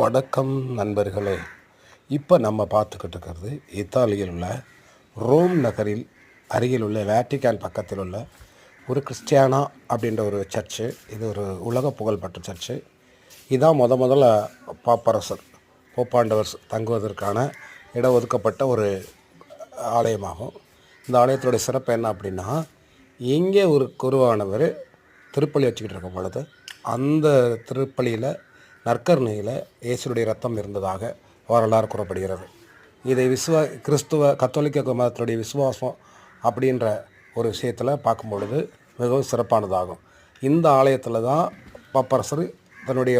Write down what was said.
வணக்கம் நண்பர்களே. இப்போ நம்ம பார்த்துக்கிட்டு இருக்கிறது இத்தாலியில் உள்ள ரோம் நகரில் அருகில் உள்ள வேட்டிக்கான் பக்கத்தில் உள்ள ஒரு கிறிஸ்டியானா அப்படின்ற ஒரு சர்ச்சு. இது ஒரு உலக புகழ்பெற்ற சர்ச்சு. இதான் முத முதல்ல பாப்பரசர் போப்பாண்டவர் தங்குவதற்கான இட ஒதுக்கப்பட்ட ஒரு ஆலயமாகும். இந்த ஆலயத்தினுடைய சிறப்பு என்ன அப்படின்னா இங்கே ஒரு குருவானவர் திருப்பலி வச்சுக்கிட்டு இருக்கும் பொழுது அந்த திருப்பலியில் நற்கருணையில் இயேசுடைய ரத்தம் இருந்ததாக வரலாறு கூறப்படுகிறது. இதை விசுவ கிறிஸ்துவ கத்தோலிக்க மதத்தினுடைய விசுவாசம் அப்படின்ற ஒரு விஷயத்தில் பார்க்கும் பொழுது மிகவும் சிறப்பானதாகும். இந்த ஆலயத்தில் தான் பப்பரசர் தன்னுடைய